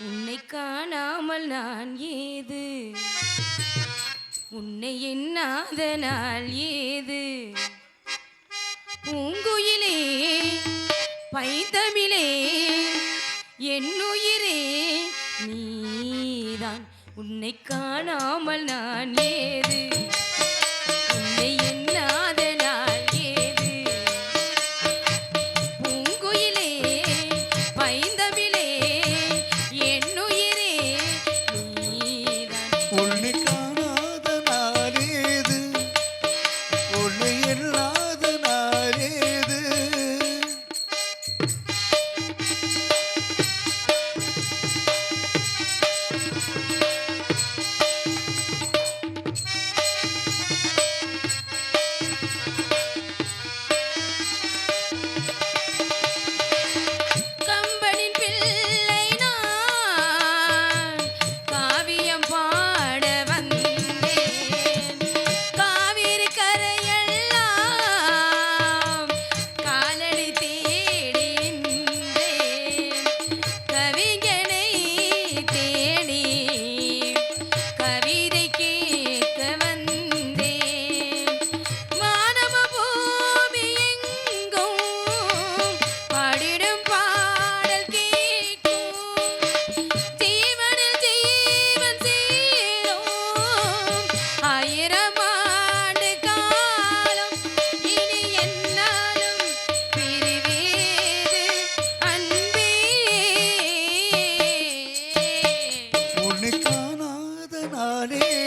உன்னை காணாமல் நான் ஏது? உன்னை எண்ணாத நாள் ஏது? பூங்குயிலே பைந்தமிழே என்னுயிரே நீதான். உன்னை காணாமல் நான் ஏது? Pulnika.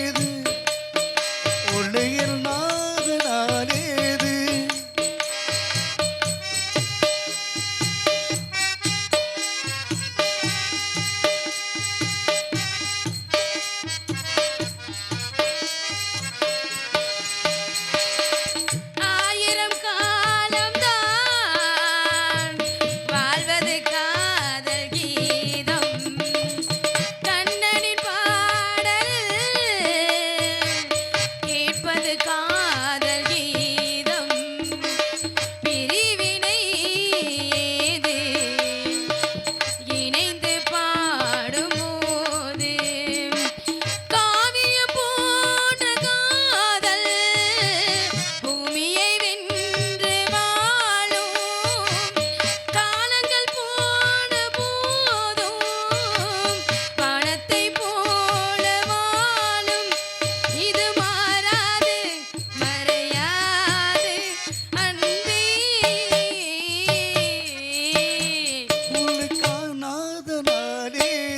செய்து காதல் ಹರಿ